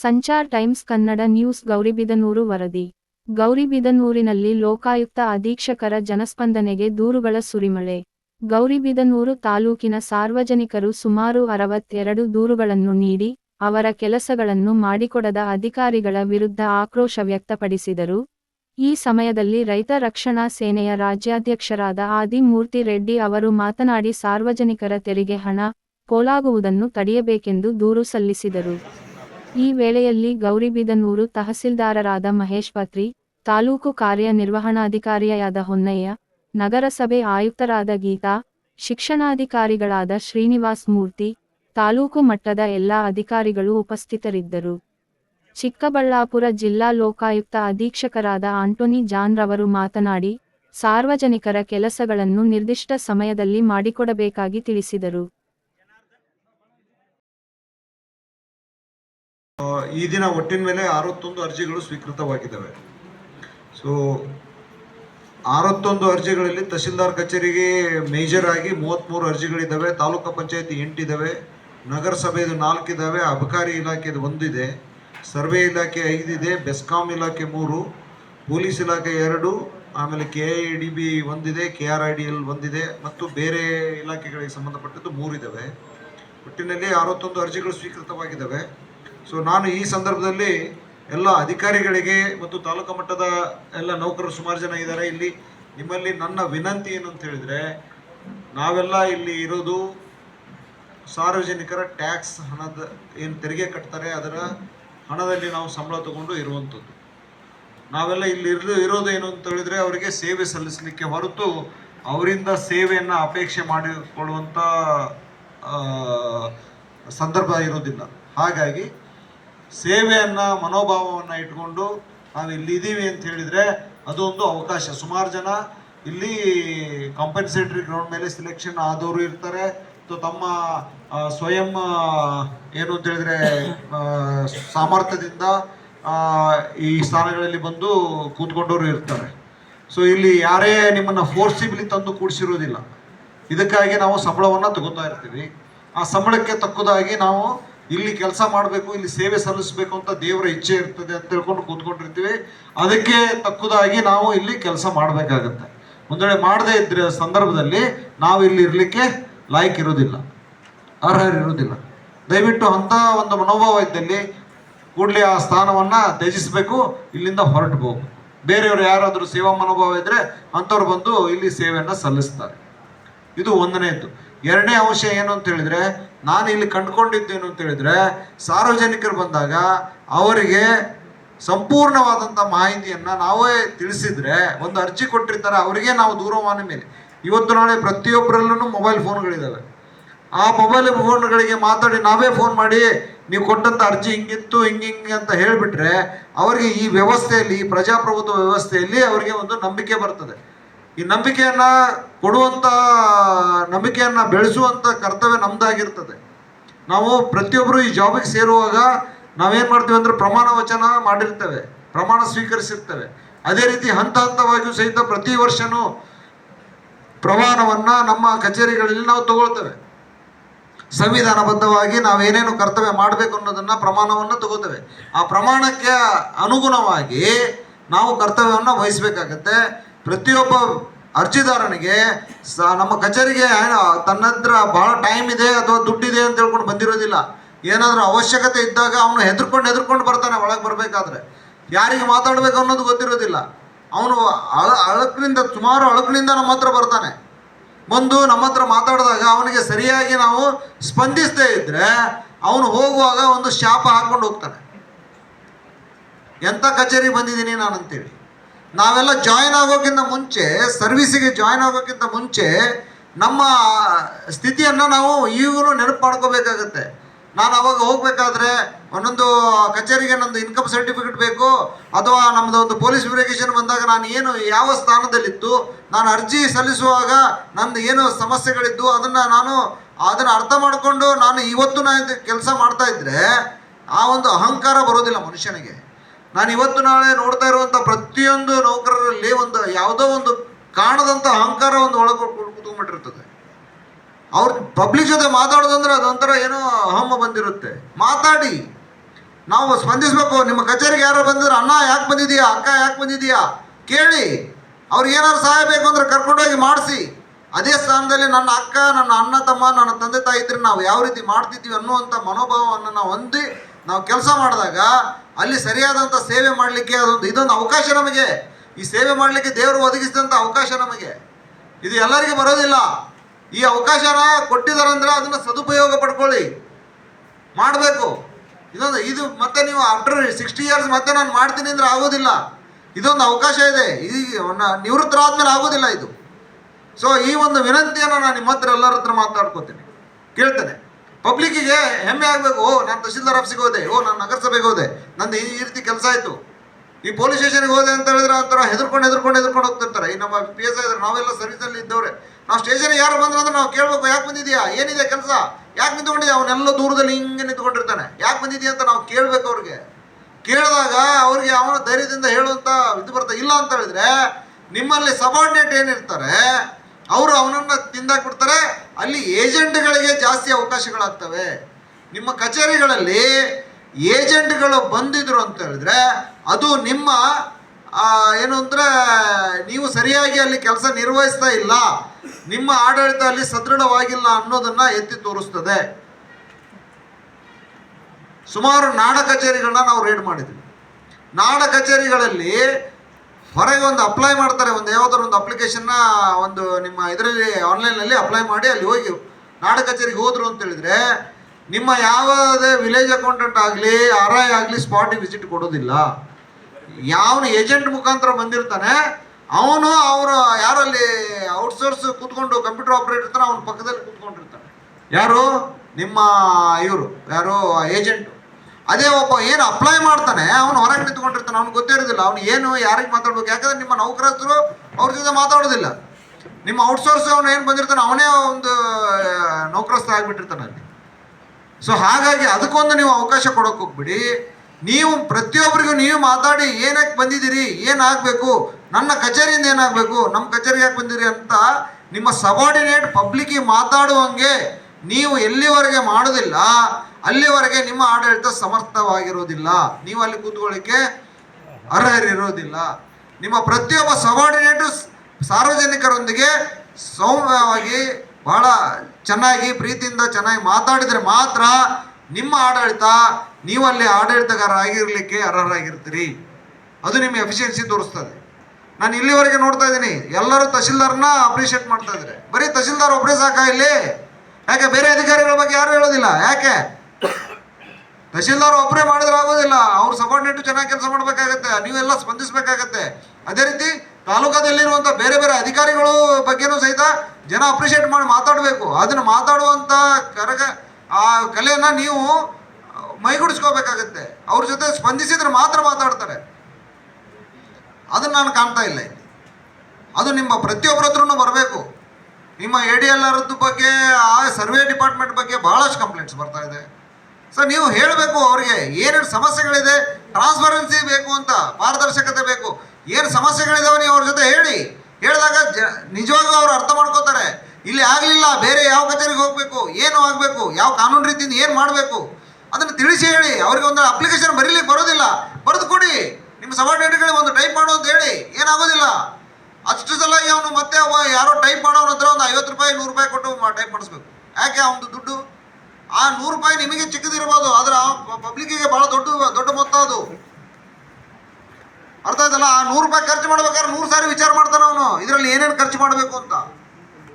Sanchar times Kannada news Gauribidanur ವರದಿ. ಗೌರಿಬಿದನೂರಿನಲ್ಲಿ ಲೋಕಾಯುಕ್ತ ಅಧೀಕ್ಷಕರ ಜನಸ್ಪಂದನೆಗೆ ದೂರುಗಳ ಸುರಿಮಳೆ. ಗೌರಿಬಿದನೂರು ತಾಲೂಕಿನ ಸಾರ್ವಜನಿಕರು ಸುಮಾರು ಅರವತ್ತೆರಡು ದೂರುಗಳನ್ನು ನೀಡಿ, ಅವರ ಕೆಲಸಗಳನ್ನು ಮಾಡಿಕೊಡದ ಅಧಿಕಾರಿಗಳ ವಿರುದ್ಧ ಆಕ್ರೋಶ ವ್ಯಕ್ತಪಡಿಸಿದರು. ಈ ಸಮಯದಲ್ಲಿ ರೈತ ರಕ್ಷಣಾ ಸೇನೆಯ ರಾಜ್ಯಾಧ್ಯಕ್ಷರಾದ ಆದಿಮೂರ್ತಿ ರೆಡ್ಡಿ ಅವರು ಮಾತನಾಡಿ, ಸಾರ್ವಜನಿಕರ ತೆರಿಗೆ ಹಣ ಪೋಲಾಗುವುದನ್ನು ತಡೆಯಬೇಕೆಂದು ದೂರು ಸಲ್ಲಿಸಿದರು. ಈ ವೇಳೆಯಲ್ಲಿ ಗೌರಿಬಿದನೂರು ತಹಸೀಲ್ದಾರರಾದ ಮಹೇಶ್ ಪತ್ರಿ, ತಾಲೂಕು ಕಾರ್ಯನಿರ್ವಹಣಾಧಿಕಾರಿಯಾದ ಹೊನ್ನಯ್ಯ, ನಗರಸಭೆ ಆಯುಕ್ತರಾದ ಗೀತಾ, ಶಿಕ್ಷಣಾಧಿಕಾರಿಗಳಾದ ಶ್ರೀನಿವಾಸ್ ಮೂರ್ತಿ, ತಾಲೂಕು ಮಟ್ಟದ ಎಲ್ಲಾ ಅಧಿಕಾರಿಗಳು ಉಪಸ್ಥಿತರಿದ್ದರು. ಚಿಕ್ಕಬಳ್ಳಾಪುರ ಜಿಲ್ಲಾ ಲೋಕಾಯುಕ್ತ ಅಧೀಕ್ಷಕರಾದ ಆಂಟೋನಿ ಜಾನ್ ರವರು ಮಾತನಾಡಿ, ಸಾರ್ವಜನಿಕರ ಕೆಲಸಗಳನ್ನು ನಿರ್ದಿಷ್ಟ ಸಮಯದಲ್ಲಿ ಮಾಡಿಕೊಡಬೇಕಾಗಿ ತಿಳಿಸಿದರು. ಈ ದಿನ ಒಟ್ಟಿನ ಮೇಲೆ ಅರವತ್ತೊಂದು ಅರ್ಜಿಗಳು ಸ್ವೀಕೃತವಾಗಿದ್ದಾವೆ. ಸೊ ಅರವತ್ತೊಂದು ಅರ್ಜಿಗಳಲ್ಲಿ ತಹಸೀಲ್ದಾರ್ ಕಚೇರಿಗೆ ಮೇಜರ್ ಆಗಿ ಮೂವತ್ತ್ಮೂರು ಅರ್ಜಿಗಳಿದ್ದಾವೆ, ತಾಲೂಕು ಪಂಚಾಯತಿ ಎಂಟಿದ್ದಾವೆ, ನಗರಸಭೆದು ನಾಲ್ಕಿದ್ದಾವೆ, ಅಬಕಾರಿ ಇಲಾಖೆದು ಒಂದಿದೆ, ಸರ್ವೆ ಇಲಾಖೆ ಐದಿದೆ, ಬೆಸ್ಕಾಂ ಇಲಾಖೆ ಮೂರು, ಪೊಲೀಸ್ ಇಲಾಖೆ ಎರಡು, ಆಮೇಲೆ ಕೆ ಐ ಡಿ ಬಿ ಒಂದಿದೆ K R I D L ಒಂದಿದೆ, ಮತ್ತು ಬೇರೆ ಇಲಾಖೆಗಳಿಗೆ ಸಂಬಂಧಪಟ್ಟದ್ದು ಮೂರಿದ್ದಾವೆ. ಒಟ್ಟಿನಲ್ಲಿ ಅರವತ್ತೊಂದು ಅರ್ಜಿಗಳು ಸ್ವೀಕೃತವಾಗಿದ್ದಾವೆ. ಸೊ ನಾನು ಈ ಸಂದರ್ಭದಲ್ಲಿ ಎಲ್ಲ ಅಧಿಕಾರಿಗಳಿಗೆ ಮತ್ತು ತಾಲೂಕು ಮಟ್ಟದ ಎಲ್ಲ ನೌಕರರು ಸುಮಾರು ಜನ ಇದ್ದಾರೆ. ಇಲ್ಲಿ ನಿಮ್ಮಲ್ಲಿ ನನ್ನ ವಿನಂತಿ ಏನು ಅಂತ ಹೇಳಿದರೆ, ನಾವೆಲ್ಲ ಇಲ್ಲಿ ಇರೋದು ಸಾರ್ವಜನಿಕರ ಟ್ಯಾಕ್ಸ್ ಹಣದ ಏನು ತೆರಿಗೆ ಕಟ್ತಾರೆ, ಅದರ ಹಣದಲ್ಲಿ ನಾವು ಸಂಬಳ ತಗೊಂಡು ಇರುವಂಥದ್ದು. ನಾವೆಲ್ಲ ಇಲ್ಲಿ ಇರೋ ಇರೋದು ಏನು ಅಂತ ಹೇಳಿದರೆ, ಅವರಿಗೆ ಸೇವೆ ಸಲ್ಲಿಸಲಿಕ್ಕೆ ಹೊರತು ಅವರಿಂದ ಸೇವೆಯನ್ನು ಅಪೇಕ್ಷೆ ಮಾಡಿಕೊಳ್ಳುವಂಥ ಸಂದರ್ಭ ಇರೋದಿಲ್ಲ. ಹಾಗಾಗಿ ಸೇವೆಯನ್ನು, ಮನೋಭಾವವನ್ನು ಇಟ್ಕೊಂಡು ನಾವು ಇಲ್ಲಿ ಇದ್ದೀವಿ ಅಂತ ಹೇಳಿದರೆ ಅದೊಂದು ಅವಕಾಶ. ಸುಮಾರು ಜನ ಇಲ್ಲಿ ಕಾಂಪನ್ಸೇಟರಿ ಗ್ರೌಂಡ್ ಮೇಲೆ ಸಿಲೆಕ್ಷನ್ ಆದವರು ಇರ್ತಾರೆ. ಅಥವಾ ತಮ್ಮ ಸ್ವಯಂ ಏನು ಅಂತ ಹೇಳಿದ್ರೆ ಸಾಮರ್ಥ್ಯದಿಂದ ಈ ಸ್ಥಾನಗಳಲ್ಲಿ ಬಂದು ಕೂತ್ಕೊಂಡವರು ಇರ್ತಾರೆ. ಸೊ ಇಲ್ಲಿ ಯಾರೇ ನಿಮ್ಮನ್ನು ಫೋರ್ಸಿಬ್ಲಿ ತಂದು ಕೂಡಿಸಿರೋದಿಲ್ಲ. ಇದಕ್ಕಾಗಿ ನಾವು ಸಂಬಳವನ್ನು ತಗೋತಾ ಇರ್ತೀವಿ. ಆ ಸಂಬಳಕ್ಕೆ ತಕ್ಕದಾಗಿ ನಾವು ಇಲ್ಲಿ ಕೆಲಸ ಮಾಡಬೇಕು, ಇಲ್ಲಿ ಸೇವೆ ಸಲ್ಲಿಸಬೇಕು ಅಂತ ದೇವರ ಇಚ್ಛೆ ಇರ್ತದೆ ಅಂತ ತಿಳ್ಕೊಂಡು ಕೂತ್ಕೊಂಡಿರ್ತೀವಿ. ಅದಕ್ಕೆ ತಕ್ಕುದಾಗಿ ನಾವು ಇಲ್ಲಿ ಕೆಲಸ ಮಾಡಬೇಕಾಗತ್ತೆ. ಒಂದು ವೇಳೆ ಮಾಡದೇ ಇದ್ರೆ ಸಂದರ್ಭದಲ್ಲಿ ನಾವು ಇಲ್ಲಿ ಇರಲಿಕ್ಕೆ ಲಾಯಕ್ ಇರೋದಿಲ್ಲ ಅರ್ಹರಿರೋದಿಲ್ಲ ದಯವಿಟ್ಟು ಅಂಥ ಒಂದು ಮನೋಭಾವ ಇದ್ದಲ್ಲಿ ಕೂಡಲೇ ಆ ಸ್ಥಾನವನ್ನು ತ್ಯಜಿಸಬೇಕು, ಇಲ್ಲಿಂದ ಹೊರಟಬಹುದು ಬೇರೆಯವರು ಯಾರಾದರೂ ಸೇವಾ ಮನೋಭಾವ ಇದ್ದರೆ ಅಂಥವ್ರು ಬಂದು ಇಲ್ಲಿ ಸೇವೆಯನ್ನು ಸಲ್ಲಿಸ್ತಾರೆ. ಇದು ಒಂದನೇದ್ದು. ಎರಡನೇ ಅಂಶ ಏನು ಅಂತ ಹೇಳಿದ್ರೆ ನಾನು ಇಲ್ಲಿ ಕಂಡುಕೊಂಡಿದ್ದೇನು ಅಂತ ಹೇಳಿದ್ರೆ, ಸಾರ್ವಜನಿಕರು ಬಂದಾಗ ಅವರಿಗೆ ಸಂಪೂರ್ಣವಾದಂಥ ಮಾಹಿತಿಯನ್ನು ನಾವೇ ತಿಳಿಸಿದ್ರೆ, ಒಂದು ಅರ್ಜಿ ಕೊಟ್ಟಿರ್ತಾರೆ, ಅವರಿಗೆ ನಾವು ದೂರವಾಣಿ ಮೇಲೆ. ಇವತ್ತು ನಾಳೆ ಪ್ರತಿಯೊಬ್ಬರಲ್ಲೂ ಮೊಬೈಲ್ ಫೋನ್ಗಳಿದ್ದಾವೆ ಆ ಮೊಬೈಲ್ ಫೋನ್ಗಳಿಗೆ ಮಾತಾಡಿ ನಾವೇ ಫೋನ್ ಮಾಡಿ, ನೀವು ಕೊಟ್ಟಂಥ ಅರ್ಜಿ ಹಿಂಗಿತ್ತು ಹಿಂಗೆ ಹಿಂಗೆ ಅಂತ ಹೇಳಿಬಿಟ್ರೆ, ಅವರಿಗೆ ಈ ವ್ಯವಸ್ಥೆಯಲ್ಲಿ, ಈ ಪ್ರಜಾಪ್ರಭುತ್ವ ವ್ಯವಸ್ಥೆಯಲ್ಲಿ ಅವರಿಗೆ ಒಂದು ನಂಬಿಕೆ ಬರ್ತದೆ. ಈ ನಂಬಿಕೆಯನ್ನ ಕೊಡುವಂಥ ನಂಬಿಕೆಯನ್ನ ಬೆಳೆಸುವಂಥ ಕರ್ತವ್ಯ ನಮ್ದಾಗಿರ್ತದೆ. ನಾವು ಪ್ರತಿಯೊಬ್ಬರು ಈ ಜಾಬಿಗೆ ಸೇರುವಾಗ ನಾವೇನು ಮಾಡ್ತೀವಿ ಅಂದ್ರೆ ಪ್ರಮಾಣ ವಚನ ಮಾಡಿರ್ತೇವೆ, ಪ್ರಮಾಣ ಸ್ವೀಕರಿಸಿರ್ತೇವೆ. ಅದೇ ರೀತಿ ಹಂತ ಹಂತವಾಗಿಯೂ ಸಹಿತ ಪ್ರತಿ ವರ್ಷನೂ ಪ್ರಮಾಣವನ್ನ ನಮ್ಮ ಕಚೇರಿಗಳಲ್ಲಿ ನಾವು ತಗೊಳ್ತೇವೆ. ಸಂವಿಧಾನಬದ್ಧವಾಗಿ ನಾವೇನೇನು ಕರ್ತವ್ಯ ಮಾಡಬೇಕು ಅನ್ನೋದನ್ನ ಪ್ರಮಾಣವನ್ನು ತಗೋತೇವೆ ಆ ಪ್ರಮಾಣಕ್ಕೆ ಅನುಗುಣವಾಗಿ ನಾವು ಕರ್ತವ್ಯವನ್ನು ವಹಿಸಬೇಕಾಗತ್ತೆ. ಪ್ರತಿಯೊಬ್ಬ ಅರ್ಜಿದಾರನಿಗೆ ಸ ನಮ್ಮ ಕಚೇರಿಗೆ ತನ್ನ ಹತ್ರ ಬಹಳ ಟೈಮ್ ಇದೆ ಅಥವಾ ದುಡ್ಡಿದೆ ಅಂತ ಹೇಳ್ಕೊಂಡು ಬಂದಿರೋದಿಲ್ಲ. ಏನಾದರೂ ಅವಶ್ಯಕತೆ ಇದ್ದಾಗ ಅವನು ಹೆದರ್ಕೊಂಡು ಹೆದರ್ಕೊಂಡು ಬರ್ತಾನೆ ಒಳಗೆ ಬರಬೇಕಾದ್ರೆ. ಯಾರಿಗೆ ಮಾತಾಡಬೇಕು ಅನ್ನೋದು ಗೊತ್ತಿರೋದಿಲ್ಲ. ಅವನು ಅಳ ಅಳಕಿನಿಂದ ಸುಮಾರು ಅಳಕಿನಿಂದ ನಮ್ಮ ಹತ್ರ ಬರ್ತಾನೆ. ಬಂದು ನಮ್ಮ ಹತ್ರ ಮಾತಾಡಿದಾಗ ಅವನಿಗೆ ಸರಿಯಾಗಿ ನಾವು ಸ್ಪಂದಿಸದೇ ಇದ್ದರೆ ಅವನು ಹೋಗುವಾಗ ಒಂದು ಶಾಪ ಹಾಕೊಂಡು ಹೋಗ್ತಾನೆ. ಎಂಥ ಕಚೇರಿ ಬಂದಿದ್ದೀನಿ ನಾನು ಅಂತೇಳಿ ನಾವೆಲ್ಲ ಜಾಯಿನ್ ಆಗೋಕ್ಕಿಂತ ಮುಂಚೆ ಸರ್ವಿಸಿಗೆ ಜಾಯಿನ್ ಆಗೋಕ್ಕಿಂತ ಮುಂಚೆ ನಮ್ಮ ಸ್ಥಿತಿಯನ್ನು ನಾವು ಈಗಲೂ ನೆನಪು ಮಾಡ್ಕೋಬೇಕಾಗತ್ತೆ. ನಾನು ಅವಾಗ ಹೋಗಬೇಕಾದ್ರೆ ಒಂದೊಂದು ಕಚೇರಿಗೆ ನಂದು ಇನ್ಕಮ್ ಸರ್ಟಿಫಿಕೇಟ್ ಬೇಕು, ಅಥವಾ ನಮ್ಮದು ಒಂದು ಪೊಲೀಸ್ ವೆರಿಫಿಕೇಶನ್ ಬಂದಾಗ ನಾನು ಏನು ಯಾವ ಸ್ಥಾನದಲ್ಲಿತ್ತು, ನಾನು ಅರ್ಜಿ ಸಲ್ಲಿಸುವಾಗ ನಂದು ಏನು ಸಮಸ್ಯೆಗಳಿದ್ದು, ಅದನ್ನು ನಾನು ಅದನ್ನು ಅರ್ಥ ಮಾಡಿಕೊಂಡು ನಾನು ಇವತ್ತು ನಾನು ಕೆಲಸ ಮಾಡ್ತಾ ಇದ್ದರೆ ಆ ಒಂದು ಅಹಂಕಾರ ಬರೋದಿಲ್ಲ ಮನುಷ್ಯನಿಗೆ. ನಾನು ಇವತ್ತು ನಾಳೆ ನೋಡ್ತಾ ಇರುವಂಥ ಪ್ರತಿಯೊಂದು ನೌಕರರಲ್ಲಿ ಒಂದು ಯಾವುದೋ ಒಂದು ಕಾಣದಂಥ ಅಹಂಕಾರ ಒಂದು ಒಳಗೆ ಕೂತ್ಕೊಂಡ್ಬಿಟ್ಟಿರ್ತದೆ ಅವ್ರು ಪಬ್ಲಿಕ್ ಜೊತೆ ಮಾತಾಡೋದಂದ್ರೆ ಅದೊಂಥರ ಏನೋ ಅಹಮ್ಮ ಬಂದಿರುತ್ತೆ. ಮಾತಾಡಿ. ನಾವು ಸ್ಪಂದಿಸ್ಬೇಕು. ನಿಮ್ಮ ಕಚೇರಿಗೆ ಯಾರು ಬಂದಿದ್ರೆ, ಅಣ್ಣ, ಯಾಕೆ ಬಂದಿದೀಯಾ ಅಕ್ಕ, ಯಾಕೆ ಬಂದಿದೀಯಾ ಕೇಳಿ. ಅವ್ರಿಗೆ ಏನಾದ್ರು ಸಹಾಯ ಬೇಕು ಅಂದ್ರೆ ಕರ್ಕೊಂಡೋಗಿ ಮಾಡಿಸಿ. ಅದೇ ಸ್ಥಾನದಲ್ಲಿ ನನ್ನ ಅಕ್ಕ, ನನ್ನ ಅಣ್ಣ, ತಮ್ಮ, ನನ್ನ ತಂದೆ ತಾಯಿ ಇದ್ರೆ ನಾವು ಯಾವ ರೀತಿ ಮಾಡ್ತಿದ್ದೀವಿ ಅನ್ನುವಂಥ ಮನೋಭಾವವನ್ನು ನಾವು ಹೊಂದಿ ನಾವು ಕೆಲಸ ಮಾಡಿದಾಗ ಅಲ್ಲಿ ಸರಿಯಾದಂಥ ಸೇವೆ ಮಾಡಲಿಕ್ಕೆ ಅದೊಂದು, ಇದೊಂದು ಅವಕಾಶ ನಮಗೆ. ಈ ಸೇವೆ ಮಾಡಲಿಕ್ಕೆ ದೇವರು ಒದಗಿಸಿದಂಥ ಅವಕಾಶ ನಮಗೆ. ಇದು ಎಲ್ಲರಿಗೂ ಬರೋದಿಲ್ಲ. ಈ ಅವಕಾಶನ ಕೊಟ್ಟಿದ್ದಾರಂದ್ರೆ ಅದನ್ನು ಸದುಪಯೋಗ ಪಡ್ಕೊಳ್ಳಿ. ಮಾಡಬೇಕು. ಇದೊಂದು ಇದು ಮತ್ತೆ ನೀವು ಆಫ್ಟರ್ ಸಿಕ್ಸ್ಟಿ ಇಯರ್ಸ್ ಮತ್ತೆ ನಾನು ಮಾಡ್ತೀನಿ ಅಂದ್ರೆ ಆಗೋದಿಲ್ಲ. ಇದೊಂದು ಅವಕಾಶ ಇದೆ. ಈ ನಿವೃತ್ತರಾದ್ಮೇಲೆ ಆಗೋದಿಲ್ಲ ಇದು. ಸೊ ಈ ಒಂದು ವಿನಂತಿಯನ್ನು ನಾನು ನಿಮ್ಮ ಹತ್ರ ಎಲ್ಲರ ಹತ್ರ ಮಾತಾಡ್ಕೋತೀನಿ. ಕೇಳ್ತೇನೆ. ಪಬ್ಲಿಕ್ಕಿಗೆ ಹೆಮ್ಮೆ ಆಗಬೇಕು. ಓ, ನಾನು ತಹಶೀಲ್ದಾರ್ ಆಫೀಸಿಗೆ ಹೋದೆ. ಓ, ನಾನು ನಗರಸಭೆಗೆ ಹೋದೆ. ನಂದು ಈ ರೀತಿ ಕೆಲಸ ಆಯಿತು. ಈ ಪೊಲೀಸ್ ಸ್ಟೇಷನ್ಗೆ ಹೋದೆ ಅಂತ ಹೇಳಿದ್ರೆ ಒಂಥರ ಹೆದರ್ಕೊಂಡು ಹೆದರ್ಕೊಂಡು ಹೆದರ್ಕೊಂಡು ಹೋಗ್ತಿರ್ತಾರೆ. ಈ ನಮ್ಮ ಪಿ ಎಸ್ ಐ ಇದ್ರೆ ನಾವೆಲ್ಲ ಸರ್ವಿಸಲ್ಲಿ ಇದ್ದವ್ರೆ. ನಾವು ಸ್ಟೇಷನ್ ಯಾರು ಬಂದ್ರೆ ಅಂದ್ರೆ ನಾವು ಕೇಳಬೇಕು, ಯಾಕೆ ಬಂದಿದ್ಯಾ ಏನಿದೆ ಕೆಲಸ? ಯಾಕೆ ನಿಂತ್ಕೊಂಡಿದ್ಯಾ? ಅವನ್ನೆಲ್ಲ ದೂರದಲ್ಲಿ ಹಿಂಗೆ ನಿಂತ್ಕೊಂಡಿರ್ತಾನೆ. ಯಾಕೆ ಬಂದಿದ್ಯಾ ಅಂತ ನಾವು ಕೇಳಬೇಕು ಅವ್ರಿಗೆ. ಕೇಳಿದಾಗ ಅವ್ರಿಗೆ ಅವನ ಧೈರ್ಯದಿಂದ ಹೇಳುವಂಥ ಇದು ಬರ್ತಾ ಇಲ್ಲ ಅಂತ ಹೇಳಿದ್ರೆ ನಿಮ್ಮಲ್ಲಿ ಸಬಾರ್ಡಿನೇಟ್ ಏನಿರ್ತಾರೆ ಅವರು ಅವನನ್ನು ಕೊಡ್ತಾರೆ. ಅಲ್ಲಿ ಏಜೆಂಟ್ಗಳಿಗೆ ಜಾಸ್ತಿ ಅವಕಾಶಗಳಾಗ್ತವೆ. ನಿಮ್ಮ ಕಚೇರಿಗಳಲ್ಲಿ ಏಜೆಂಟ್ಗಳು ಬಂದಿದ್ರು ಅಂತ ಹೇಳಿದ್ರೆ ಅದು ನಿಮ್ಮ ಏನು ಅಂದರೆ ನೀವು ಸರಿಯಾಗಿ ಅಲ್ಲಿ ಕೆಲಸ ನಿರ್ವಹಿಸ್ತಾ ಇಲ್ಲ, ನಿಮ್ಮ ಆಡಳಿತ ಅಲ್ಲಿ ಸದೃಢವಾಗಿಲ್ಲ ಅನ್ನೋದನ್ನ ಎತ್ತಿ ತೋರಿಸ್ತದೆ. ಸುಮಾರು ನಾಡ ಕಚೇರಿಗಳನ್ನ ನಾವು ರೇಡ್ ಮಾಡಿದ್ವಿ. ನಾಡ ಕಚೇರಿಗಳಲ್ಲಿ ಹೊರಗೆ ಒಂದು ಅಪ್ಲೈ ಮಾಡ್ತಾರೆ, ಒಂದು ಯಾವುದಾದ್ರು ಒಂದು ಅಪ್ಲಿಕೇಶನ್ನ ಒಂದು ನಿಮ್ಮ ಇದರಲ್ಲಿ ಆನ್ಲೈನಲ್ಲಿ ಅಪ್ಲೈ ಮಾಡಿ ಅಲ್ಲಿ ಹೋಗಿ ನಾಡ ಕಚೇರಿಗೆ ಹೋದ್ರು ಅಂತ ಹೇಳಿದ್ರೆ ನಿಮ್ಮ ಯಾವುದೇ ವಿಲೇಜ್ ಅಕೌಂಟೆಂಟ್ ಆಗಲಿ ಆರ್ ಐ ಆಗಲಿ ಸ್ಪಾಟಿಗೆ ವಿಸಿಟ್ ಕೊಡೋದಿಲ್ಲ. ಯಾವನ ಏಜೆಂಟ್ ಮುಖಾಂತರ ಬಂದಿರ್ತಾನೆ, ಅವನು ಅವರು ಯಾರಲ್ಲಿ ಔಟ್ಸೋರ್ಸ್ ಕೂತ್ಕೊಂಡು ಕಂಪ್ಯೂಟರ್ ಆಪರೇಟರ್ ಇರ್ತಾನೆ ಅವನ ಪಕ್ಕದಲ್ಲಿ ಕೂತ್ಕೊಂಡಿರ್ತಾನೆ. ಯಾರು? ನಿಮ್ಮ ಇವರು, ಯಾರು? ಏಜೆಂಟ್ ಅದೇ ಒಬ್ಬ ಏನು ಅಪ್ಲೈ ಮಾಡ್ತಾನೆ, ಅವನು ಹೊರಗೆ ನಿಂತ್ಕೊಂಡಿರ್ತಾನೆ ಅವ್ನು ಗೊತ್ತೇ ಇರೋದಿಲ್ಲ. ಅವ್ನು ಏನು, ಯಾರಿಗೆ ಮಾತಾಡ್ಬೇಕು? ಯಾಕಂದ್ರೆ ನಿಮ್ಮ ನೌಕರಸ್ಥರು ಅವ್ರ ಜೊತೆ ಮಾತಾಡೋದಿಲ್ಲ. ನಿಮ್ಮ ಔಟ್ಸೋರ್ಸ್ ಅವನು ಏನು ಬಂದಿರ್ತಾನೆ, ಅವನೇ ಒಂದು ನೌಕರಸ್ಥ ಆಗಿಬಿಟ್ಟಿರ್ತಾನೆ ಅಲ್ಲಿ. ಸೊ ಹಾಗಾಗಿ ಅದಕ್ಕೊಂದು ನೀವು ಅವಕಾಶ ಕೊಡೋಕೆ ಹೋಗ್ಬಿಡಿ. ನೀವು ಪ್ರತಿಯೊಬ್ಬರಿಗೂ ನೀವು ಮಾತಾಡಿ, ಏನಕ್ಕೆ ಬಂದಿದ್ದೀರಿ, ಏನಾಗಬೇಕು, ನನ್ನ ಕಚೇರಿಯಿಂದ ಏನಾಗಬೇಕು, ನಮ್ಮ ಕಚೇರಿಗೆ ಯಾಕೆ ಬಂದಿರಿ ಅಂತ ನಿಮ್ಮ ಸಬಾರ್ಡಿನೇಟ್ ಪಬ್ಲಿಕ್ಗೆ ಮಾತಾಡುವಂಗೆ ನೀವು ಎಲ್ಲಿವರೆಗೆ ಮಾಡೋದಿಲ್ಲ ಅಲ್ಲಿವರೆಗೆ ನಿಮ್ಮ ಆಡಳಿತ ಸಮರ್ಥವಾಗಿರೋದಿಲ್ಲ ನೀವು ಅಲ್ಲಿ ಕೂತ್ಕೊಳ್ಳಿಕ್ಕೆ ಅರ್ಹರಿರೋದಿಲ್ಲ ನಿಮ್ಮ ಪ್ರತಿಯೊಬ್ಬ ಸಬಾರ್ಡಿನೇಟು ಸಾರ್ವಜನಿಕರೊಂದಿಗೆ ಸೌಮ್ಯವಾಗಿ ಬಹಳ ಚೆನ್ನಾಗಿ, ಪ್ರೀತಿಯಿಂದ ಚೆನ್ನಾಗಿ ಮಾತಾಡಿದರೆ ಮಾತ್ರ ನಿಮ್ಮ ಆಡಳಿತ, ನೀವು ಅಲ್ಲಿ ಆಡಳಿತಗಾರರಾಗಿರ್ಲಿಕ್ಕೆ ಅರ್ಹರಾಗಿರ್ತೀರಿ. ಅದು ನಿಮ್ಮ ಎಫಿಷಿಯನ್ಸಿ ತೋರಿಸ್ತದೆ. ನಾನು ಇಲ್ಲಿವರೆಗೆ ನೋಡ್ತಾ ಇದ್ದೀನಿ, ಎಲ್ಲರೂ ತಹಶೀಲ್ದಾರ್ನ ಅಪ್ರಿಷಿಯೇಟ್ ಮಾಡ್ತಾ ಇದ್ದಾರೆ. ಬರೀ ತಹಶೀಲ್ದಾರ್ ಒಬ್ಬರೇ ಸಾಕ ಇಲ್ಲಿ? ಯಾಕೆ ಬೇರೆ ಅಧಿಕಾರಿಗಳ ಬಗ್ಗೆ ಯಾರು ಹೇಳೋದಿಲ್ಲ? ಯಾಕೆ? ತಹಶೀಲ್ದಾರ್ ಒಬ್ಬರೇ ಮಾಡಿದ್ರೆ ಆಗೋದಿಲ್ಲ. ಅವ್ರು ಸಬಾರ್ಡಿನೇಟ್ ಚೆನ್ನಾಗಿ ಕೆಲಸ ಮಾಡಬೇಕಾಗತ್ತೆ. ನೀವೆಲ್ಲ ಸ್ಪಂದಿಸಬೇಕಾಗತ್ತೆ. ಅದೇ ರೀತಿ ತಾಲೂಕಾದಲ್ಲಿರುವಂಥ ಬೇರೆ ಬೇರೆ ಅಧಿಕಾರಿಗಳು ಬಗ್ಗೆನೂ ಸಹಿತ ಜನ ಅಪ್ರಿಷಿಯೇಟ್ ಮಾಡಿ ಮಾತಾಡಬೇಕು. ಅದನ್ನು ಮಾತಾಡುವಂಥ ಕರಗ, ಆ ಕಲೆಯನ್ನು ನೀವು ಮೈಗೂಡಿಸ್ಕೋಬೇಕಾಗತ್ತೆ. ಅವ್ರ ಜೊತೆ ಸ್ಪಂದಿಸಿದ್ರೆ ಮಾತ್ರ ಮಾತಾಡ್ತಾರೆ. ಅದನ್ನು ನಾನು ಕಾಣ್ತಾ ಇಲ್ಲ ಅದು ನಿಮ್ಮ ಪ್ರತಿಯೊಬ್ಬರ ಹತ್ರನೂ ಬರಬೇಕು. ನಿಮ್ಮ ಎ ಡಿ ಎಲ್ ಆರ್ದು ಬಗ್ಗೆ, ಆ ಸರ್ವೆ ಡಿಪಾರ್ಟ್ಮೆಂಟ್ ಬಗ್ಗೆ ಬಹಳಷ್ಟು ಕಂಪ್ಲೇಂಟ್ಸ್ ಬರ್ತಾ ಇದೆ. ಸೊ ನೀವು ಹೇಳಬೇಕು ಅವರಿಗೆ ಏನೇನು ಸಮಸ್ಯೆಗಳಿದೆ ಟ್ರಾನ್ಸ್ಪರೆನ್ಸಿ ಬೇಕು ಅಂತ, ಪಾರದರ್ಶಕತೆ ಬೇಕು. ಏನು ಸಮಸ್ಯೆಗಳಿದಾವೆ ನೀವು ಅವ್ರ ಜೊತೆ ಹೇಳಿ. ಹೇಳಿದಾಗ ಜ, ನಿಜವಾಗ್ಲೂ ಅವರು ಅರ್ಥ ಮಾಡ್ಕೋತಾರೆ. ಇಲ್ಲಿ ಆಗಲಿಲ್ಲ, ಬೇರೆ ಯಾವ ಕಚೇರಿಗೆ ಹೋಗಬೇಕು, ಏನು ಆಗಬೇಕು, ಯಾವ ಕಾನೂನು ರೀತಿಯಿಂದ ಏನು ಮಾಡಬೇಕು, ಅದನ್ನು ತಿಳಿಸಿ ಹೇಳಿ. ಅವ್ರಿಗೆ ಒಂದು ಅಪ್ಲಿಕೇಶನ್ ಬರೀಲಿಕ್ಕೆ ಬರೋದಿಲ್ಲ. ಬರೆದು ಕೊಡಿ ನಿಮ್ಮ ಸಬಾರ್ಡಿನೇಟ್ಗಳಿಗೆ ಒಂದು ಟೈಪ್ ಮಾಡು ಅಂತ ಹೇಳಿ. ಏನಾಗೋದಿಲ್ಲ. ಅಷ್ಟು ಸಲ ಅವನು ಮತ್ತೆ ಯಾರೋ ಟೈಪ್ ಮಾಡೋನ ಹತ್ರ ಒಂದು ಐವತ್ತು ರೂಪಾಯಿ, ನೂರು ರೂಪಾಯಿ ಕೊಟ್ಟು ಟೈಪ್ ಮಾಡಿಸ್ಬೇಕು. ಯಾಕೆ ಅವನದು ದುಡ್ಡು? ಆ ನೂರು ರೂಪಾಯಿ ನಿಮಗೆ ಚಿಕ್ಕದಿರ್ಬೋದು, ಆದ್ರೆ ಪಬ್ಲಿಕ್ಕಿಗೆ ಬಹಳ ದೊಡ್ಡ ದೊಡ್ಡ ಮೊತ್ತ ಅದು. ಅರ್ಥ ಆಯ್ತಲ್ಲ? ಆ ನೂರು ರೂಪಾಯಿ ಖರ್ಚು ಮಾಡ್ಬೇಕಾದ್ರೆ ನೂರು ಸಾರಿ ವಿಚಾರ ಮಾಡ್ತಾನೆ ಅವನು. ಇದರಲ್ಲಿ ಏನೇನು ಖರ್ಚು ಮಾಡಬೇಕು ಅಂತ.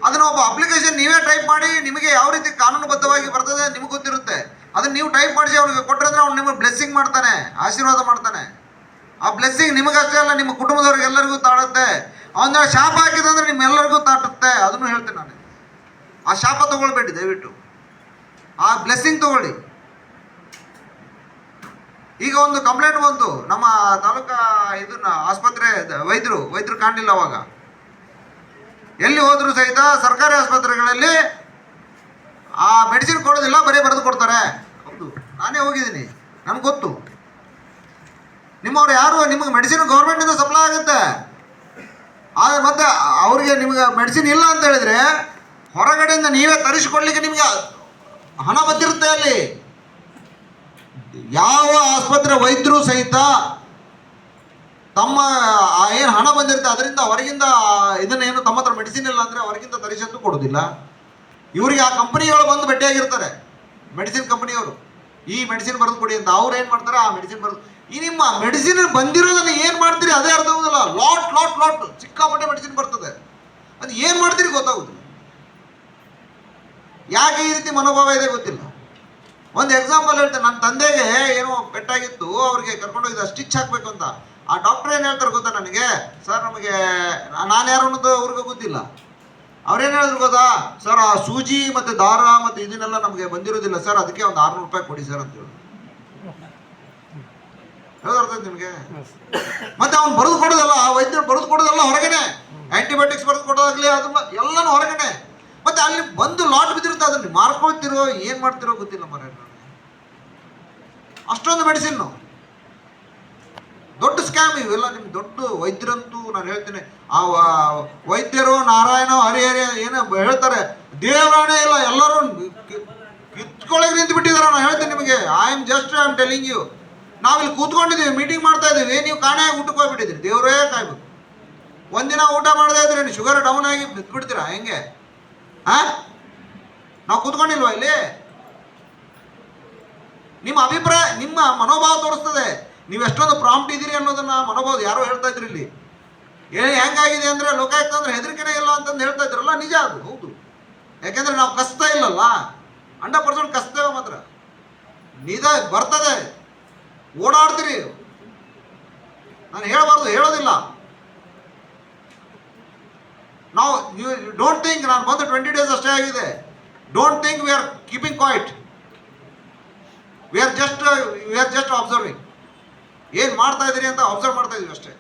ಅದನ್ನ ಒಬ್ಬ ಅಪ್ಲಿಕೇಶನ್ ನೀವೇ ಟೈಪ್ ಮಾಡಿ, ನಿಮಗೆ ಯಾವ ರೀತಿ ಕಾನೂನುಬದ್ಧವಾಗಿ ಬರ್ತದೆ ನಿಮಗೆ ಗೊತ್ತಿರುತ್ತೆ. ಅದನ್ನ ನೀವು ಟೈಪ್ ಮಾಡಿಸಿ ಅವನಿಗೆ ಕೊಟ್ಟರೆ ಅಂದ್ರೆ ಅವ್ನು ನಿಮಗೆ ಬ್ಲೆಸ್ಸಿಂಗ್ ಮಾಡ್ತಾನೆ, ಆಶೀರ್ವಾದ ಮಾಡ್ತಾನೆ. ಆ ಬ್ಲೆಸ್ಸಿಂಗ್ ನಿಮಗಷ್ಟೇ ಅಲ್ಲ, ನಿಮ್ಮ ಕುಟುಂಬದವ್ರಿಗೆ ಎಲ್ಲರಿಗೂ ತಾಡುತ್ತೆ ಅವನ ಶಾಪ ಹಾಕಿದಂದ್ರೆ ನಿಮ್ಮೆಲ್ಲರಿಗೂ ತಾಟುತ್ತೆ. ಅದನ್ನು ಹೇಳ್ತೇನೆ ನಾನು. ಆ ಶಾಪ ತಗೊಳ್ಬೇಡಿ, ದಯವಿಟ್ಟು. ಆ ಬ್ಲೆಸ್ಸಿಂಗ್ ತಗೊಳ್ಳಿ. ಈಗ ಒಂದು ಕಂಪ್ಲೇಂಟ್ ಬಂತು. ನಮ್ಮ ತಾಲೂಕಾ ಇದನ್ನ ಆಸ್ಪತ್ರೆ ವೈದ್ಯರು ವೈದ್ಯರು ಕಾಣಲಿಲ್ಲ ಅವಾಗ. ಎಲ್ಲಿ ಹೋದ್ರು ಸಹಿತ ಸರ್ಕಾರಿ ಆಸ್ಪತ್ರೆಗಳಲ್ಲಿ ಆ ಮೆಡಿಸಿನ್ ಕೊಡೋದಿಲ್ಲ ಬರೀ ಬರೆದು ಕೊಡ್ತಾರೆ. ಹೌದು, ನಾನೇ ಹೋಗಿದ್ದೀನಿ. ನನಗೆ ಗೊತ್ತು. ನಿಮ್ಮವ್ರು ಯಾರು? ನಿಮಗೆ ಮೆಡಿಸಿನ್ ಗೌರ್ಮೆಂಟಿಂದ ಸಪ್ಲೈ ಆಗುತ್ತೆ. ಆದರೆ ಮತ್ತೆ ಅವರಿಗೆ ನಿಮಗೆ ಮೆಡಿಸಿನ್ ಇಲ್ಲ ಅಂತ ಹೇಳಿದ್ರೆ ಹೊರಗಡೆಯಿಂದ ನೀವೇ ತರಿಸಿಕೊಡ್ಲಿಕ್ಕೆ ನಿಮಗೆ ಹಣ ಬಂದಿರುತ್ತೆ ಅಲ್ಲಿ. ಯಾವ ಆಸ್ಪತ್ರೆ ವೈದ್ಯರು ಸಹಿತ ತಮ್ಮ ಏನು ಹಣ ಬಂದಿರುತ್ತೆ ಅದರಿಂದ ಹೊರಗಿಂದ ಇದನ್ನ ಏನು ತಮ್ಮ ಹತ್ರ ಮೆಡಿಸಿನ್ ಇಲ್ಲ ಅಂದರೆ ಹೊರಗಿಂದ ತರಿಸಂತೂ ಕೊಡೋದಿಲ್ಲ ಇವರಿಗೆ ಆ ಕಂಪನಿಗಳು ಬಂದು ಭೇಟಿಯಾಗಿರ್ತಾರೆ ಮೆಡಿಸಿನ್ ಕಂಪನಿಯವರು. ಈ ಮೆಡಿಸಿನ್ ಬರೆದು ಕೊಡಿ ಅಂತ ಅವ್ರು ಏನು ಮಾಡ್ತಾರೆ, ಆ ಮೆಡಿಸಿನ್ ಬರೆದು, ಈ ನಿಮ್ಮ ಮೆಡಿಸಿನ್ ಬಂದಿರೋದನ್ನ ಏನು ಮಾಡ್ತೀರಿ, ಅದೇ ಅರ್ಥ ಆಗೋದಿಲ್ಲ. ಲಾಟ್ ಲಾಟ್ ಲಾಟ್ ಸಿಕ್ಕಾಪಟ್ಟೆ ಮೆಡಿಸಿನ್ ಬರ್ತದೆ. ಅದು ಏನು ಮಾಡ್ತೀರಿ ಗೊತ್ತಾಗೋದಿಲ್ಲ. ಯಾಕೆ ಈ ರೀತಿ ಮನೋಭಾವ ಇದೆ ಗೊತ್ತಿಲ್ಲ. ಒಂದು ಎಕ್ಸಾಂಪಲ್ ಹೇಳ್ತೇನೆ ನನ್ನ ತಂದೆಗೆ ಏನೋ ಪೆಟ್ಟಾಗಿತ್ತು, ಅವ್ರಿಗೆ ಕರ್ಕೊಂಡೋಗಿದ್ದ ಸ್ಟಿಚ್ ಹಾಕಬೇಕು ಅಂತ. ಆ ಡಾಕ್ಟರ್ ಏನು ಹೇಳ್ತಾರೆ ಗೊತ್ತಾ ನನಗೆ? ಸರ್, ನಮಗೆ ನಾನು ಯಾರು ಅನ್ನೋದು ಅವ್ರಿಗೂ ಗೊತ್ತಿಲ್ಲ. ಅವ್ರೇನು ಹೇಳಿದ್ರು ಗೊತ್ತಾ? ಸರ್, ಆ ಸೂಜಿ ಮತ್ತು ದಾರ ಮತ್ತು ಇದನ್ನೆಲ್ಲ ನಮಗೆ ಬಂದಿರೋದಿಲ್ಲ ಸರ್, ಅದಕ್ಕೆ ಒಂದು ಆರ್ನೂರು ರೂಪಾಯಿ ಕೊಡಿ ಸರ್ ಅಂತ ಹೇಳಿ. ಅರ್ಥ ನಿಮಗೆ? ಮತ್ತೆ ಅವ್ನು ಬರೆದು ಕೊಡೋದಲ್ಲ, ಆ ವೈದ್ಯರು ಬರೆದು ಕೊಡೋದಲ್ಲ ಹೊರಗಡೆ. ಆಂಟಿಬಯೋಟಿಕ್ಸ್ ಬರೆದು ಕೊಡೋದಾಗ್ಲಿ, ಅದು ಎಲ್ಲನೂ ಹೊರಗಡೆ. ಮತ್ತೆ ಅಲ್ಲಿ ಬಂದು ಲಾಟ್ ಬಿದ್ದಿರುತ್ತೆ ಅದನ್ನ ಮಾರ್ಕೊಳ್ತಿರೋ, ಏನ್ ಮಾಡ್ತಿರೋ ಗೊತ್ತಿಲ್ಲ ಮರ ಅಷ್ಟೊಂದು ಮೆಡಿಸಿನ್ ದೊಡ್ಡ ಸ್ಕ್ಯಾಮ್ ಇವೆಲ್ಲ ನಿಮ್ ದೊಡ್ಡ ವೈದ್ಯರಂತೂ ನಾನು ಹೇಳ್ತೀನಿ. ಆ ವೈದ್ಯರು, ನಾರಾಯಣ, ಹರಿಹರಿ, ಏನೋ ಹೇಳ್ತಾರೆ. ದೇವರಾಣೆ ಇಲ್ಲ ಎಲ್ಲರೂ ಕಿತ್ಕೊಳ್ಳೋಕೆ ನಿಂತು ಬಿಟ್ಟಿದ್ದಾರೆ ನಾನು ಹೇಳ್ತೀನಿ ನಿಮಗೆ. I am just I am telling you ನಾವಿಲ್ಲಿ ಕೂತ್ಕೊಂಡಿದ್ದೀವಿ ಮೀಟಿಂಗ್ ಮಾಡ್ತಾ ಇದ್ದೀವಿ ನೀವು ಕಾಣೆ ಊಟಕ್ಕೆ ಹೋಗ್ಬಿಟ್ಟಿದ್ರಿ ದೇವರೇ ಕಾಯ್ಬೇಕು. ಒಂದಿನ ಊಟ ಮಾಡದೇ ಇದ್ರೆ ಶುಗರ್ ಡೌನ್ ಆಗಿ ಬಿದ್ದುಬಿಡ್ತೀರಾ ಹೆಂಗೆ? ನಾವು ಕೂತ್ಕೊಂಡಿಲ್ವಾ ಇಲ್ಲಿ? ನಿಮ್ಮ ಅಭಿಪ್ರಾಯ, ನಿಮ್ಮ ಮನೋಭಾವ ತೋರಿಸ್ತದೆ. ನೀವು ಎಷ್ಟೊಂದು ಪ್ರಾಂಪ್ಟ್ ಇದ್ದೀರಿ ಅನ್ನೋದನ್ನ ಮನೋಭಾವ ಯಾರೋ ಹೇಳ್ತಾ ಇದ್ರಿ ಇಲ್ಲಿ. ಏ, ಹೆಂಗಾಗಿದೆ ಅಂದ್ರೆ ಲೋಕಾಯುಕ್ತ ಅಂದ್ರೆ ಹೆದರಿಕೆನೇ ಇಲ್ಲ ಅಂತಂದು ಹೇಳ್ತಾ ಇದ್ರಲ್ಲ, ನಿಜ ಅದು, ಹೌದು. ಯಾಕೆಂದ್ರೆ ನಾವು ಕಸ್ತಾ ಇಲ್ಲಲ್ಲ. ಹಂಡ್ರೆಡ್ ಪರ್ಸೆಂಟ್ ಕಸ್ತೇವೆ ಮಾತ್ರ. ನಿಜ ಬರ್ತದೆ. ಓಡಾಡ್ತೀರಿ. ನಾನು ಹೇಳಬಾರ್ದು, ಹೇಳೋದಿಲ್ಲ. ನಾವು ಯು ಡೋಂಟ್ ಥಿಂಕ್ ನಾನು ಬಂದು ಟ್ವೆಂಟಿ ಡೇಸ್ ಅಷ್ಟೇ ಆಗಿದೆ. Don't think we are keeping quiet we are just we are just observing ಏನು ಮಾಡ್ತಾ ಇದ್ದೀರಿ ಅಂತ ಅಬ್ಸರ್ವ್ ಮಾಡ್ತಾ ಇದೀವಿ ಅಷ್ಟೇ.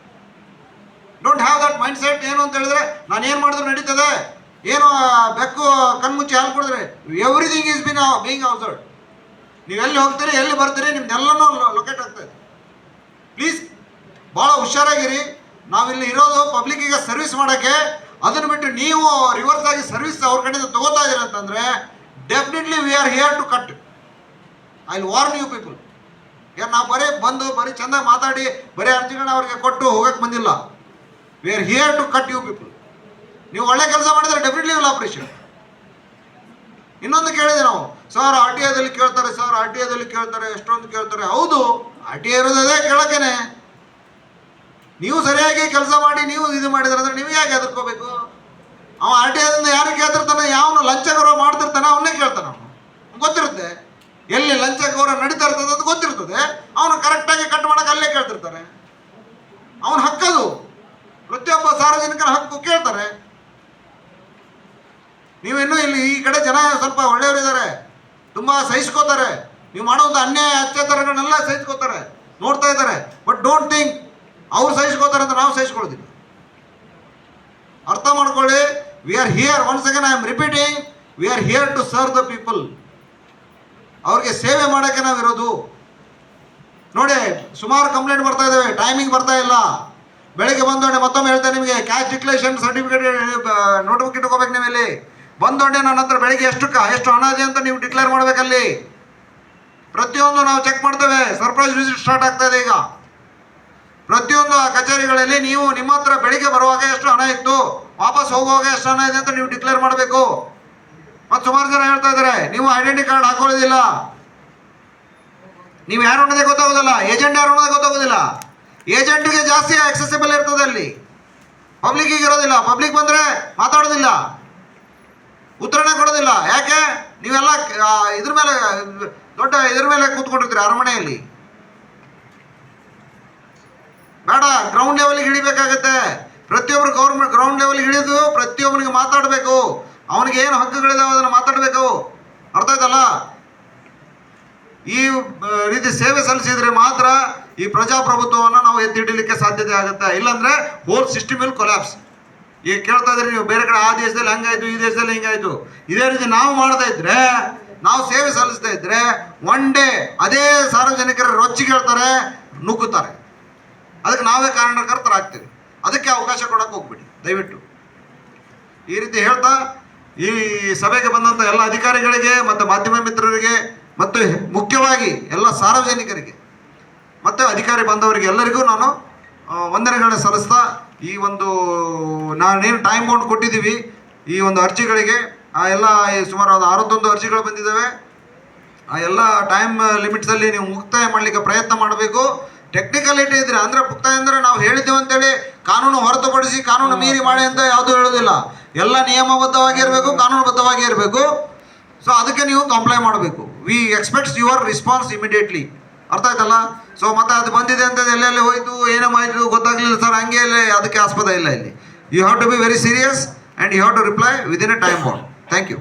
Don't have that mind set ಏನು ಅಂತ ಹೇಳಿದ್ರೆ, ನಾನು ಏನು ಮಾಡಿದ್ರು ನಡೀತದೆ? ಏನು ಬೆಕ್ಕು ಕಣ್ಮುಚ್ಚಿ ಹಾಲು ಕುಡಿದ್ರೆ everything is been being observe ನೀವು ಎಲ್ಲಿ ಹೋಗ್ತೀರಿ, ಎಲ್ಲಿ ಬರ್ತೀರಿ, ನಿಮ್ದೆಲ್ಲನೂ ಲೊಕೇಟ್ ಆಗ್ತದೆ ಪ್ಲೀಸ್ ಭಾಳ ಹುಷಾರಾಗಿರಿ. ನಾವಿಲ್ಲಿ ಇರೋದು ಪಬ್ಲಿಕ್ಕಿಗೆ ಸರ್ವಿಸ್ ಮಾಡೋಕ್ಕೆ. ಅದನ್ನು ಬಿಟ್ಟು ನೀವು ರಿವರ್ಸ್ ಆಗಿ ಸರ್ವಿಸ್ ಅವ್ರ ಕಡೆಯಿಂದ ತಗೋತಾ ಇದ್ದೀರ ಅಂತಂದರೆ definitely we are here to cut I warn you people ಯಾರು ನಾವು ಬರೀ ಬಂದು ಬರೀ ಚೆಂದ ಮಾತಾಡಿ ಬರೀ ಅರ್ಜಿಗಳನ್ನ ಅವ್ರಿಗೆ ಕೊಟ್ಟು ಹೋಗಕ್ಕೆ ಬಂದಿಲ್ಲ. We are here to cut you people ನೀವು ಒಳ್ಳೆ ಕೆಲಸ ಮಾಡಿದ್ರೆ ಡೆಫಿನೆಟ್ಲಿ ವಿಲ್ ಅಪ್ರಿಷಿಯೇಟ್ ಇನ್ನೊಂದು ಕೇಳಿದೆ ನಾವು ಸರ್ ಆರ್ ಟಿ ಐದಲ್ಲಿ ಕೇಳ್ತಾರೆ ಸರ್ ಆರ್ ಟಿ ಐದಲ್ಲಿ ಕೇಳ್ತಾರೆ, ಎಷ್ಟೊಂದು ಕೇಳ್ತಾರೆ. ಹೌದು ಆರ್ ಟಿ ಐ ಇರೋದೇ ಕೇಳಕ್ಕೇನೆ. ನೀವು ಸರಿಯಾಗಿ ಕೆಲಸ ಮಾಡಿ, ನೀವು ಇದು ಮಾಡಿದ್ರೆ ಅಂದ್ರೆ ನೀವು ಯಾಕೆ ಹೆದರ್ಕೋಬೇಕು? ಅವ ಆರ್ ಟಿ ಐದಿಂದ ಯಾರು ಕೇಳ್ತಿರ್ತಾನೆ, ಯಾವನು ಲಂಚ ಗೌರವ ಮಾಡ್ತಿರ್ತಾನೆ, ಅವನ್ನೇ ಕೇಳ್ತಾನೆ ಅವನು. ಗೊತ್ತಿರುತ್ತೆ. ಎಲ್ಲಿ ಲಂಚ ಗೌರವ ನಡೀತಾ ಇರ್ತದೆ ಅಂತ ಗೊತ್ತಿರ್ತದೆ. ಅವನು ಕರೆಕ್ಟಾಗಿ ಕಟ್ ಮಾಡಕ್ಕೆ ಅಲ್ಲೇ ಕೇಳ್ತಿರ್ತಾನೆ. ಅವನ ಹಕ್ಕದು. ಪ್ರತಿಯೊಬ್ಬ ಸಾರ್ವಜನಿಕರ ಹಕ್ಕು ಕೇಳ್ತಾರೆ. ನೀವಿನ್ನೂ ಇಲ್ಲಿ ಈ ಕಡೆ ಜನ ಸ್ವಲ್ಪ ಒಳ್ಳೆಯವರಿದ್ದಾರೆ. ತುಂಬಾ ಸಹಿಸ್ಕೋತಾರೆ. ನೀವು ಮಾಡೋ ಒಂದು ಅನ್ಯಾಯ, ಅತ್ಯಾಚಾರಗಳನ್ನೆಲ್ಲ ಸಹಿಸ್ಕೋತಾರೆ. ನೋಡ್ತಾ ಇದ್ದಾರೆ. ಬಟ್ ಡೋಂಟ್ ಥಿಂಕ್ ಅವ್ರು ಅಂತ ನಾವು ಸಹಿಸ್ಕೊಳ್ಳೋದಿಲ್ಲ ಅರ್ಥ ಮಾಡ್ಕೊಳ್ಳಿ we are here once again I am repeating we are here to serve the people ಅವ್ರಿಗೆ ಸೇವೆ ಮಾಡೋಕ್ಕೆ ಇರೋದು. ನೋಡಿ, ಸುಮಾರು ಕಂಪ್ಲೇಂಟ್ ಬರ್ತಾ ಇದ್ದಾವೆ ಟೈಮಿಂಗ್ ಬರ್ತಾ ಇಲ್ಲ. ಬೆಳಿಗ್ಗೆ ಬಂದೊಂಡೆ ಮತ್ತೊಮ್ಮೆ ಹೇಳ್ತೇನೆ ನಿಮಗೆ ಕ್ಯಾಶ್ ಡಿಕ್ಲೇಷನ್ ಸರ್ಟಿಫಿಕೇಟ್ ನೋಟ್ಬುಕ್ ಇಟ್ಕೋಬೇಕು ನೀವು ಇಲ್ಲಿ ಬಂದೊಂಡೆ ನನ್ನ ಹತ್ರ ಬೆಳಿಗ್ಗೆ ಎಷ್ಟು ಎಷ್ಟು ಹಣ ಇದೆ ಅಂತ ನೀವು ಡಿಕ್ಲೇರ್ ಮಾಡಬೇಕಲ್ಲಿ. ಪ್ರತಿಯೊಂದು ನಾವು ಚೆಕ್ ಮಾಡ್ತೇವೆ. ಸರ್ಪ್ರೈಸ್ ವಿಸಿಟ್ ಸ್ಟಾರ್ಟ್ ಆಗ್ತಾ ಇದೆ ಈಗ. ಪ್ರತಿಯೊಂದು ಕಚೇರಿಗಳಲ್ಲಿ ನೀವು ನಿಮ್ಮ ಹತ್ರ ಬೆಳಿಗ್ಗೆ ಬರುವಾಗ ಎಷ್ಟು ಹಣ ಇತ್ತು, ವಾಪಸ್ ಹೋಗುವಾಗ ಎಷ್ಟು ಹಣ ಇದೆ ಅಂತ ನೀವು ಡಿಕ್ಲೇರ್ ಮಾಡಬೇಕು. ಮತ್ತು ಸುಮಾರು ಜನ ಹೇಳ್ತಾ ಇದ್ದಾರೆ ನೀವು ಐಡೆಂಟಿ ಕಾರ್ಡ್ ಹಾಕೊಳ್ಳೋದಿಲ್ಲ. ನೀವು ಯಾರು ಅನ್ನೋದೇ ಗೊತ್ತಾಗೋದಿಲ್ಲ ಏಜೆಂಟ್ ಯಾರು ಅನ್ನೋದೇ ಗೊತ್ತಾಗೋದಿಲ್ಲ. ಏಜೆಂಟ್ಗೆ ಜಾಸ್ತಿ ಆಕ್ಸೆಸಿಬಲ್ ಇರ್ತದೆ ಅಲ್ಲಿ. ಪಬ್ಲಿಕ್ಕಿಗೆ ಇರೋದಿಲ್ಲ ಪಬ್ಲಿಕ್ ಬಂದರೆ ಮಾತಾಡೋದಿಲ್ಲ. ಉತ್ತರನೇ ಕೊಡೋದಿಲ್ಲ. ಯಾಕೆ? ನೀವೆಲ್ಲ ಇದ್ರ ಮೇಲೆ, ದೊಡ್ಡ ಇದ್ರ ಮೇಲೆ ಕೂತ್ಕೊಂಡಿರ್ತೀರಿ ಅರಮನೆಯಲ್ಲಿ. ಬೇಡ ಗ್ರೌಂಡ್ ಲೆವೆಲ್ಗೆ ಹಿಡಿಬೇಕಾಗತ್ತೆ. ಪ್ರತಿಯೊಬ್ಬರು ಗೌರ್ಮೆಂಟ್ ಗ್ರೌಂಡ್ ಲೆವೆಲ್ಗೆ ಹಿಡಿದು ಪ್ರತಿಯೊಬ್ಬನಿಗೆ ಮಾತಾಡಬೇಕು. ಅವನಿಗೆ ಏನು ಹಕ್ಕುಗಳಿದಾವೆ ಅದನ್ನು ಮಾತಾಡಬೇಕು. ಅರ್ಥ ಆಯ್ತಲ್ಲ? ಈ ರೀತಿ ಸೇವೆ ಸಲ್ಲಿಸಿದ್ರೆ ಮಾತ್ರ ಈ ಪ್ರಜಾಪ್ರಭುತ್ವವನ್ನು ನಾವು ಎತ್ತಿಡಲಿಕ್ಕೆ ಸಾಧ್ಯತೆ ಆಗುತ್ತೆ. ಇಲ್ಲಾಂದರೆ ಹೋಲ್ ಸಿಸ್ಟಮ್ ವಿಲ್ ಕೊಲ್ಯಾಪ್ಸ್ ಈಗ ಕೇಳ್ತಾ ಇದ್ರಿ ನೀವು, ಬೇರೆ ಕಡೆ ಆ ದೇಶದಲ್ಲಿ ಹಂಗಾಯ್ತು, ಈ ದೇಶದಲ್ಲಿ ಹಿಂಗಾಯ್ತು. ಇದೇ ರೀತಿ ನಾವು ಮಾಡ್ತಾ ಇದ್ರೆ, ನಾವು ಸೇವೆ ಸಲ್ಲಿಸ್ತಾ ಇದ್ರೆ ಒನ್ ಡೇ ಅದೇ ಸಾರ್ವಜನಿಕರ ರೊಚ್ಚಿಗೆ ಹೇಳ್ತಾರೆ, ನುಗ್ಗುತ್ತಾರೆ. ಅದಕ್ಕೆ ನಾವೇ ಕಾರಣಕರ್ತರಾಗ್ತೀವಿ ಅದಕ್ಕೆ ಅವಕಾಶ ಕೊಡೋಕೆ ಹೋಗ್ಬಿಡಿ, ದಯವಿಟ್ಟು. ಈ ರೀತಿ ಹೇಳ್ತಾ, ಈ ಸಭೆಗೆ ಬಂದಂಥ ಎಲ್ಲ ಅಧಿಕಾರಿಗಳಿಗೆ ಮತ್ತು ಮಾಧ್ಯಮ ಮಿತ್ರರಿಗೆ ಮತ್ತು ಮುಖ್ಯವಾಗಿ ಎಲ್ಲ ಸಾರ್ವಜನಿಕರಿಗೆ ಮತ್ತು ಅಧಿಕಾರಿ ಬಂದವರಿಗೆ ಎಲ್ಲರಿಗೂ ನಾನು ವಂದನೆಗಳನ್ನ ಸಲ್ಲಿಸ್ತಾ, ಈ ಒಂದು, ನಾನೇನು ಟೈಮ್ ಬೌಂಡ್ ಕೊಟ್ಟಿದ್ದೀವಿ, ಈ ಒಂದು ಅರ್ಜಿಗಳಿಗೆ, ಆ ಎಲ್ಲ ಸುಮಾರು ಒಂದು ಅರವತ್ತೊಂದು ಅರ್ಜಿಗಳು ಬಂದಿದ್ದಾವೆ. ಆ ಎಲ್ಲ ಟೈಮ್ ಲಿಮಿಟ್ಸಲ್ಲಿ ನೀವು ಮುಕ್ತಾಯ ಮಾಡಲಿಕ್ಕೆ ಪ್ರಯತ್ನ ಮಾಡಬೇಕು. ಟೆಕ್ನಿಕಲಿಟಿ ಇದ್ರೆ ಅಂದ್ರೆ ಪುಕ್ತ ಅಂದರೆ ನಾವು ಹೇಳಿದ್ದೇವೆ ಅಂತೇಳಿ ಕಾನೂನು ಹೊರತುಪಡಿಸಿ ಕಾನೂನು ಮೀರಿ ಮಾಡಿ ಅಂತ ಯಾವುದೂ ಹೇಳೋದಿಲ್ಲ. ಎಲ್ಲ ನಿಯಮಬದ್ಧವಾಗಿ ಇರಬೇಕು ಕಾನೂನುಬದ್ಧವಾಗಿ ಇರಬೇಕು. ಸೊ ಅದಕ್ಕೆ ನೀವು ಕಂಪ್ಲೈ ಮಾಡಬೇಕು. We expects your response immediately ಅರ್ಥ ಆಯ್ತಲ್ಲ? ಸೊ ಮತ್ತೆ ಅದು ಬಂದಿದೆ ಅಂತ ಎಲ್ಲೆಲ್ಲಿ ಹೋಯ್ತು, ಏನೋ ಮಾಡಿದ್ರು ಗೊತ್ತಾಗ್ಲಿಲ್ಲ ಸರ್, ಹಂಗೆ ಇಲ್ಲ ಅದಕ್ಕೆ ಆಸ್ಪದ ಇಲ್ಲ ಇಲ್ಲಿ. You have to be very serious and you have to reply within a time bound thank you